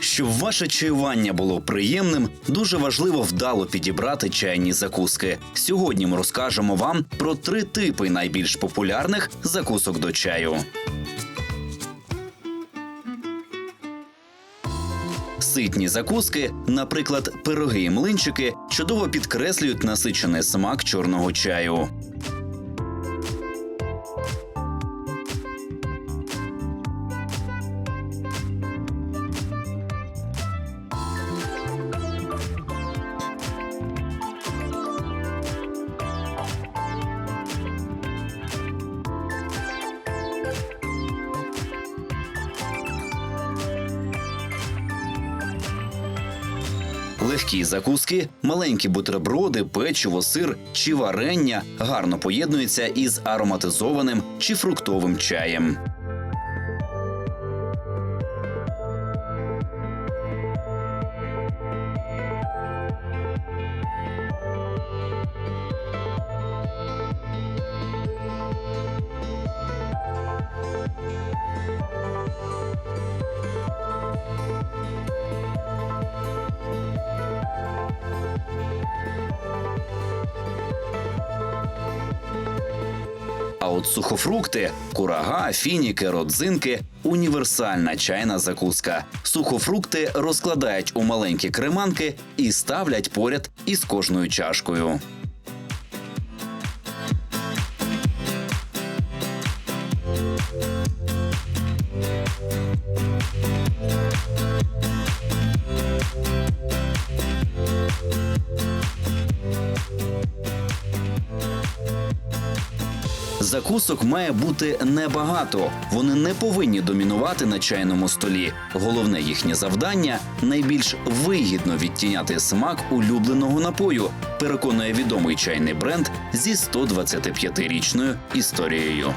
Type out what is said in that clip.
Щоб ваше чаювання було приємним, дуже важливо вдало підібрати чайні закуски. Сьогодні ми розкажемо вам про три типи найбільш популярних закусок до чаю. Ситні закуски, наприклад, пироги і млинчики, чудово підкреслюють насичений смак чорного чаю. Легкі закуски, маленькі бутерброди, печиво, сир чи варення гарно поєднуються із ароматизованим чи фруктовим чаєм. А от сухофрукти, курага, фініки, родзинки універсальна чайна закуска. Сухофрукти розкладають у маленькі креманки і ставлять поряд із кожною чашкою. Закусок має бути небагато. Вони не повинні домінувати на чайному столі. Головне їхнє завдання найбільш вигідно відтіняти смак улюбленого напою. Переконує відомий чайний бренд зі 125-річною історією.